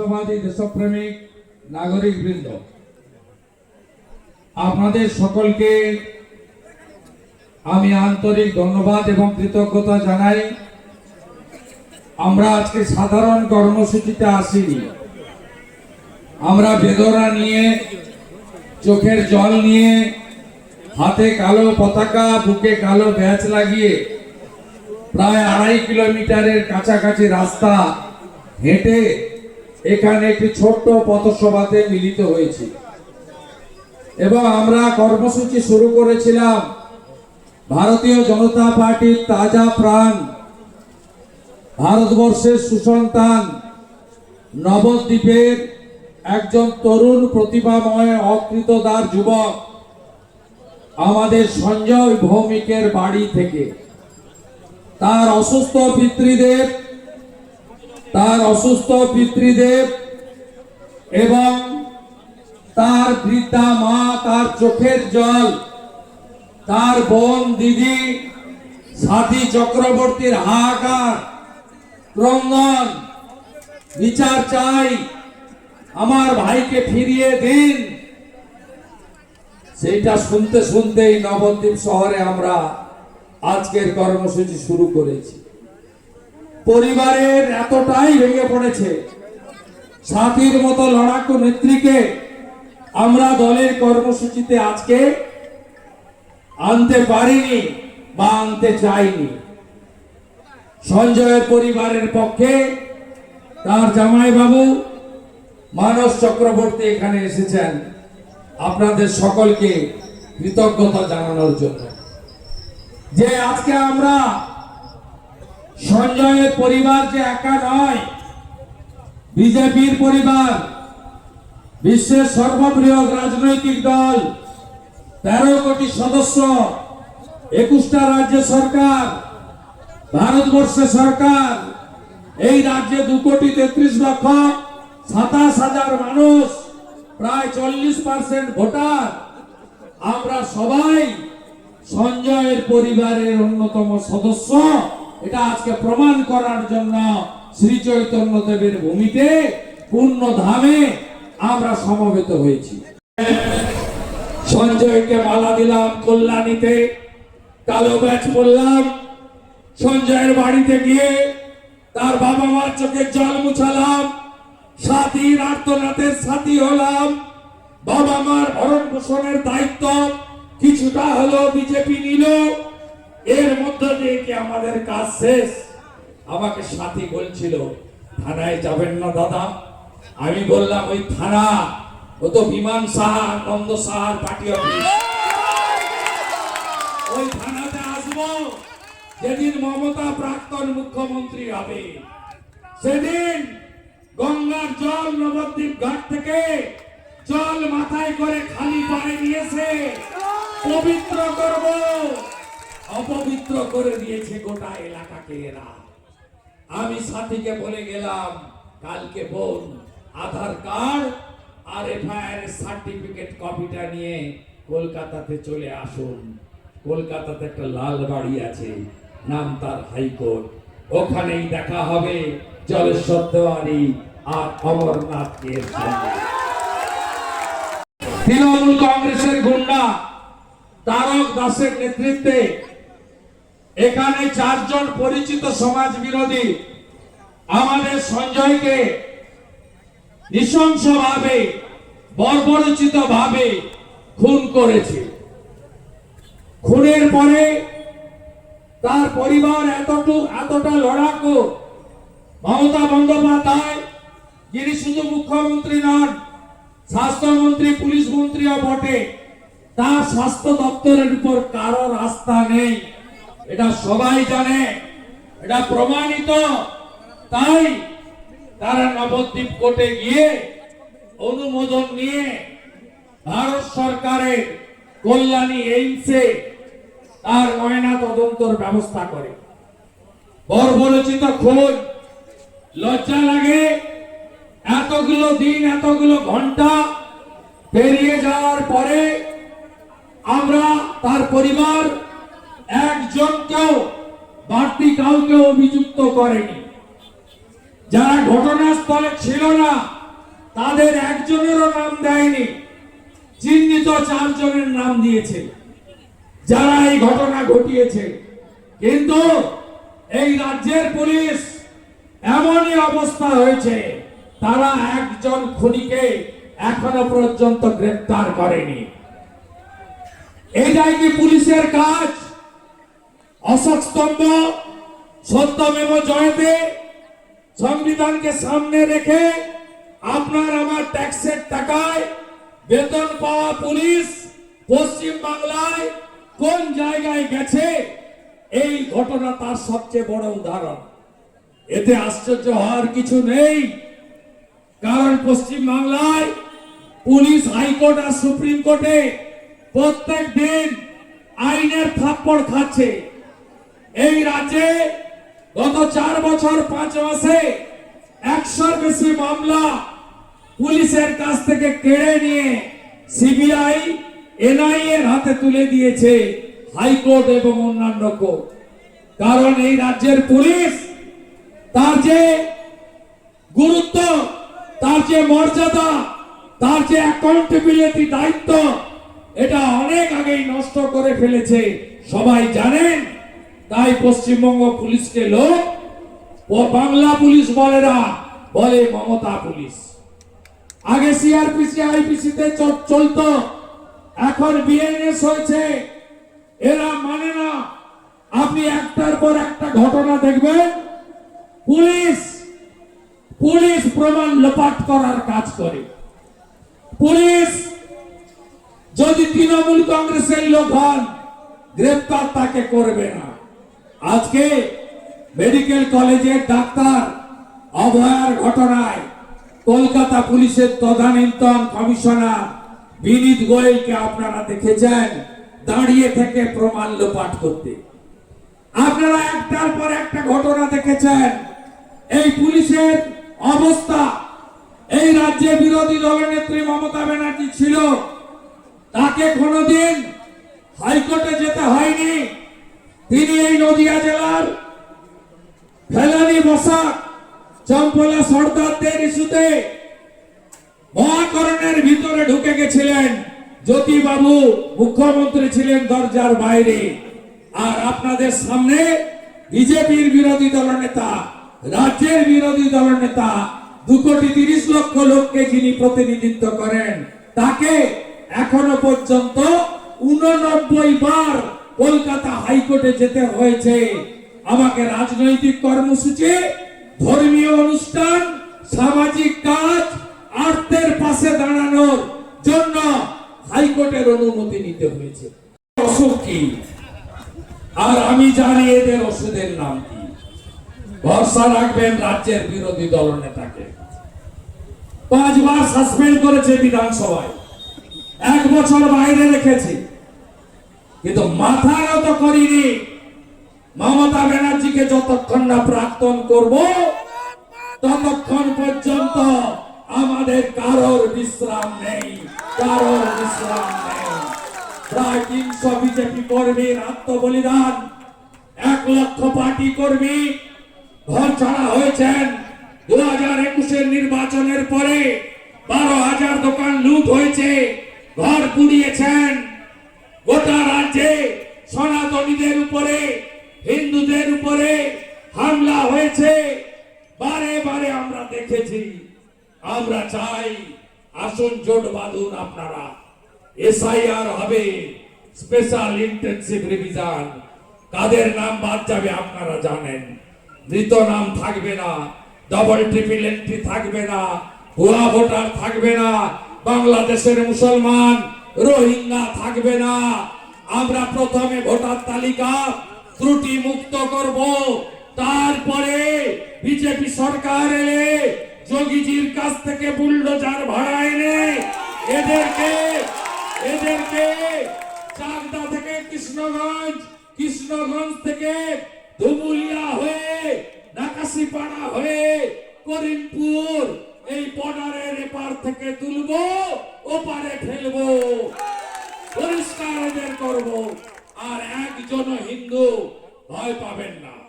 রাষ্ট্রবাদী দেশপ্রেমিক নাগরিক বৃন্দ, আপনাদের সকলকে আমি আন্তরিক ধন্যবাদ এবং কৃতজ্ঞতা জানাই। আমরা আজকে সাধারণ কর্মসূচিতে আসিনি। আমরা বেদনা নিয়ে, চোখের জল নিয়ে, হাতে কালো পতাকা, বুকে কালো ব্যাচ লাগিয়ে প্রায় আড়াই কিলোমিটারের কাছাকাছি রাস্তা হেঁটে এখানে একটি ছোট্ট পথসভাতে মিলিত হয়েছি। এবং আমরা কর্মসূচি শুরু করেছিলাম। ভারতীয় জনতা পার্টির তাজা প্রাণ, ভারতবর্ষের সুসন্তান, নবদ্বীপের একজন তরুণ প্রতিভাময়, অকৃতদার যুবক, আমাদের সঞ্জয় ভৌমিকের বাড়ি থেকে। তার অসুস্থ পিতৃদেব তার অসুস্থ পিতৃদেব এবং তার বৃদ্ধা মা, তার চোখের জল, তার বোন, দিদি সাথী চক্রবর্তীর হাহাকার ক্রন্দন, বিচার চাই, আমার ভাইকে ফিরিয়ে দিন। সেইটা শুনতে শুনতেই নবদ্বীপ শহরে আমরা আজকের কর্মসূচি শুরু করেছি। পরিবারের এতটাই ভেঙে পড়েছে। সাথীর মতো লড়াকু নেত্রীকে আমরা দলের কর্মসূচিতে আজকে আনতে পারিনি বা আনতে চাইনি। সঞ্জয়ের পরিবারের পক্ষে তার জামাই বাবু মানস চক্রবর্তী এখানে এসেছেন আপনাদের সকলকে কৃতজ্ঞতা জানানোর জন্য। যে আজকে আমরা সঞ্জয়ের পরিবার যে একা নয়, বিজেপির পরিবার, বিশ্বের সর্ববৃহৎ রাজনৈতিক দল, তেরো কোটি সদস্য, একুশটা রাজ্য সরকার ভারতবর্ষের সরকার, এই রাজ্যে দু কোটি তেত্রিশ লক্ষ সাতাশ হাজার মানুষ, প্রায় চল্লিশ পার্সেন্ট ভোটার। আমরা সবাই সঞ্জয়ের পরিবারের অন্যতম সদস্য। এটা আজকে প্রমাণ করার জন্য শ্রী চৈতন্য দেবের ভূমিতে পূর্ণ ধামে আমরা সমবেত হয়েছি। সঞ্জয়কে মালা দিলাম কল্যাণীতে, কালো ব্যাচ পড়লাম সঞ্জয়ের বাড়িতে গিয়ে তার বাবা মার চোখে জল মুছালাম, সাথীর আর্তনাথের সাথী হলাম, বাবা মার ভরণ পোষণের দায়িত্ব কিছুটা হলো বিজেপি নিল। এর মধ্য দিয়ে কি আমাদের কাজ শেষ? আমাকে সাথী বলছিল, থানায় যাবেন না দাদা। আমি বললাম, ওই থানা, ও তো বিমান সাহা নন্দ সাহার পার্টি অফিস। ওই থানাতে আসব। যেদিন মমতা প্রাক্তন মুখ্যমন্ত্রী হবে, সেদিন গঙ্গার জল নবদ্বীপ ঘাট থেকে জল মাথায় করে খালি পায়ে নিয়েছে পবিত্র করব। অপবিত্র করে দিয়েছে গোটা এলাকাকে এরা। আমি সাথীকে বলে গেলাম, কালকে বোন, আধার কার্ড আর এফআইআর সার্টিফিকেট কপিটা নিয়ে কলকাতাতে চলে আসুন। কলকাতাতে একটা লাল বাড়ি আছে, নাম তার হাইকোর্ট। ওখানেই দেখা হবে জলেশ্বর দেওয়ানি আর অমরনাথকে তৃণমূল কংগ্রেসের গুন্ডা তারক দাসের নেতৃত্বে এখানে চারজন পরিচিত সমাজ বিরোধী আমাদের সঞ্জয়কে নৃশংসভাবে বর্বরচিত ভাবে খুন করেছে। খুনের পরে তার পরিবার এতটু এতটা লড়াকু। মমতা বন্দ্যোপাধ্যায় যিনি শুধু মুখ্যমন্ত্রী নন, স্বাস্থ্যমন্ত্রী, পুলিশ মন্ত্রীও বটে। তার স্বাস্থ্য দপ্তরের উপর কারোর আস্থা নেই। এটা সবাই জানে, এটা প্রমাণিত। তাই তারা নবদ্বীপ কোর্টে গিয়ে অনুমোদন নিয়ে ভারত সরকারের কল্যাণী এইমসে তার ময়না তদন্তর ব্যবস্থা করে। বর্বরচিত খোঁজ লজ্জা লাগে। এতগুলো দিন, এতগুলো ঘণ্টা পেরিয়ে যাওয়ার পরে আমরা তার পরিবার একজনকেও বাড়তি কাউকে অভিযুক্ত করেনি। যারা ঘটনাস্থলে ছিল না, তাদের একজনেরও নাম দেয়নি, চিহ্নিত চারজনের নাম দিয়েছে, যারা এই ঘটনা ঘটিয়েছে। কিন্তু এই রাজ্যের পুলিশ এমনই অবস্থা হয়েছে, তারা একজন খুনিকে এখনও পর্যন্ত গ্রেফতার করেনি। এটাই কি পুলিশের কাজ? অশোক স্তম্ভ, সত্যমেব জয়তে সংবিধানকে সামনে রেখে আপনার আমার ট্যাক্সের টাকায় বেতন পাওয়া পুলিশ পশ্চিম বাংলায় কোন জায়গায় গেছে? এই ঘটনা তার সবচেয়ে বড় উদাহরণ। এতে আশ্চর্য হওয়ার কিছু নেই, কারণ পশ্চিম বাংলায় পুলিশ হাইকোর্ট আর সুপ্রিম কোর্টে প্রত্যেক দিন আইনের থাপ্পড় খাচ্ছে। এই রাজ্যে গত চার বছর, পাঁচ মাসে একশোর বেশি মামলা পুলিশের কাছ থেকে কেড়ে নিয়ে সিবিআই এনআইএ এর হাতে তুলে দিয়েছে হাইকোর্ট এবং অন্যান্য কোর্ট। কারণ এই রাজ্যের পুলিশ তার যে গুরুত্ব, তার যে মর্যাদা, তার যে অ্যাকাউন্টেবিলিটি দায়িত্ব, এটা অনেক আগেই নষ্ট করে ফেলেছে। সবাই জানেন তাই পশ্চিমবঙ্গ পুলিশকে লোক ও বাংলা পুলিশ বলে না বলে মমতা পুলিশ। আগে সিআরপিসি আইপিসি তে চ- এখন বিএনএস হয়েছে, এরা মানে না। আপনি একটার পর একটা ঘটনা দেখবেন, পুলিশ পুলিশ প্রমাণ লোপাট করার কাজ করে। পুলিশ, যদি তৃণমূল কংগ্রেসের লোক হন, গ্রেপ্তার তাকে করবে না। আজকে মেডিকেল কলেজের ডাক্তার অভয়ার ঘটনায় কলকাতা পুলিশের তদানীন্তন কমিশনার বিনীত গোয়েলকে আপনারা দেখেছেন দাঁড়িয়ে থেকে প্রমাণ লোপাট করতে। আপনারা একটার পর একটা ঘটনা দেখেছেন। এই পুলিশের অবস্থা। এই রাজ্যে বিরোধী দলনেত্রী মমতা ব্যানার্জি ছিল। তাকে কোনোদিন হাইকোর্টে যেতে হয়নি। তিনি এই নদিয়া জেলার ফেলানি বসা চম্পলা সর্দারদের ইস্যুতে মহাকরণের ভিতরে ঢুকে গেছিলেন জ্যোতিবাবু, মুখ্যমন্ত্রী ছিলেন দরজার বাইরে। আর আপনাদের সামনে বিজেপির বিরোধী দলনেতা রাজ্যের বিরোধী দলনেতা দু কোটি তিরিশ লক্ষ লোককে যিনি প্রতিনিধিত্ব করেন, তাকে এখনও পর্যন্ত উননব্বই বার কলকাতা হাইকোর্টে যেতে হয়েছে। আমাকে রাজনৈতিক কর্মসূচি, ধর্মীয় অনুষ্ঠান, সামাজিক কাজ, আর্থের পাশে দাঁড়ানোর জন্য হাইকোর্টের অনুমতি নিতে হয়েছে। অসুখ কি? আর আমি জানি এদের ওষুধের নাম কি। ভরসা রাখবেন রাজ্যের বিরোধী দলনেতাকে পাঁচবার সাসপেন্ড করেছে বিধানসভায়। এক বছর বাইরে রেখেছে। কিন্তু মাথা নত করিনি। মমতা ব্যানার্জিকে যতক্ষণ না প্রাক্তন করব, ততক্ষণ পর্যন্ত আমাদের কারোর বিশ্রাম নেই, কারোর বিশ্রাম নেই। প্রায় তিনশো বিজেপি কর্মীর আত্মবলিদান, এক লক্ষ পার্টি কর্মী ঘর ছাড়া হয়েছেন। দু হাজার একুশের নির্বাচনের পরে বারো হাজার দোকান লুট হয়েছে, ঘর পুড়িয়েছেন। গোটা রাজ্যে সনাতনীদের উপরে, হিন্দুদের উপরে হামলা হয়েছে। বারে বারে আমরা দেখেছি, আমরা চাই আসুন জোট বাঁধুন আপনারা। এসআইআর হবে, স্পেশাল ইন্টেনসিভ রিভিশন। কাদের নাম বাদ যাবে আপনারা জানেন। মৃত নাম থাকবে না ডবল ট্রিপল এন্ট্রি থাকবে না, ভুয়া ভোটার থাকবে না। বাংলাদেশের মুসলমান রোহিঙ্গা থাকবে না। আমরা প্রথমে ভোটার তালিকা ত্রুটি মুক্ত করব। তারপরে বিজেপি সরকার এলে যোগীজির কাছ থেকে বুলডোজার ভাড়া এনে এদেরকে এদেরকে চাকদা থেকে কৃষ্ণগঞ্জ কৃষ্ণগঞ্জ থেকে ধুবুলিয়া হয়ে, নাকাশিপাড়া হয়ে করিমপুর এই বর্ডারের এপার থেকে তুলবো, ওপারে ফেলব। পরিষ্কার এদের করব। আর একজন হিন্দু ভয় পাবেন না।